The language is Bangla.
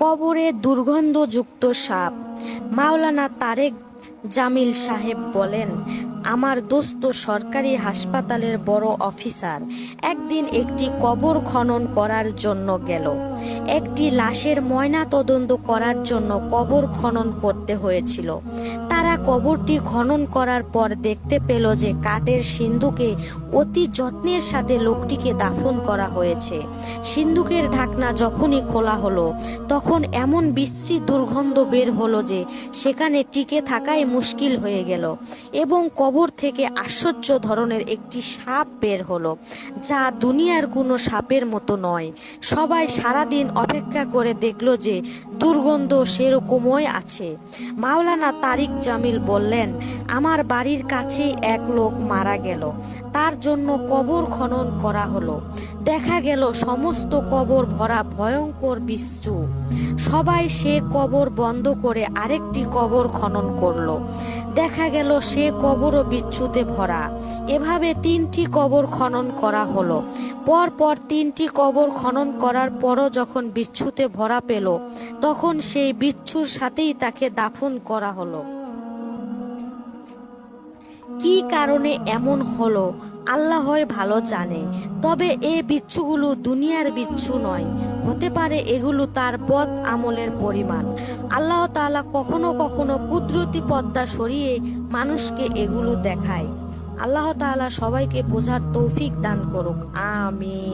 কবরে দুর্গন্ধযুক্ত সাপ। মাওলানা তারেক জামিল সাহেব বলেন, আমার দোস্ত সরকারি হাসপাতালের বড় অফিসার একদিন একটি কবর খনন করার জন্য গেল। একটি লাশের ময়না তদন্ত করার জন্য কবর খনন করতে হয়েছিল। তারা কবরটি খনন করার পর দেখতে পেল যে কাঠের সিন্ধুকে অতি যত্নের সাথে লোকটিকে দাফন করা হয়েছে। সিন্ধুকের ঢাকনা যখনই খোলা হলো তখন এমন বিশ্রী দুর্গন্ধ বের হলো যে সেখানে টিকে থাকাই মুশকিল হয়ে গেল এবং কবর থেকে আশ্চর্য ধরনের একটি সাপ বের হলো, যা দুনিয়ার কোনো সাপের মতো নয়। সবাই সারাদিন অপেক্ষা করে দেখল যে দুর্গন্ধ সেরকমই আছে। মাওলানা তারিক জামিল বললেন, আমার বাড়ির কাছেই এক লোক মারা গেল। তার জন্য কবর খনন করা হলো। দেখা গেল সমস্ত কবর ভরা ভয়ঙ্কর বিচ্ছু সবাই সে কবর বন্ধ করে আরেকটি কবর খনন করল। দেখা গেল সে কবরও বিচ্ছুতে ভরা। এভাবে তিনটি কবর খনন করা হলো। পর পর তিনটি কবর খনন করার পরও যখন বিচ্ছুতে ভরা পেল, তখন সেই বিচ্ছুর সাথেই তাকে দাফন করা হলো। কি কারণে এমন হলো? আল্লাহই ভালো জানে। তবে এই বিচ্ছুগুলো দুনিয়ার বিচ্ছু নয়। হতে পারে এগুলো তার পদ আমলের পরিমাণ। আল্লাহ তালা কখনো কখনো কুদরতি পদ্মা সরিয়ে মানুষকে এগুলো দেখায়। আল্লাহ তালা সবাইকে বোঝার তৌফিক দান করুক। আমিন।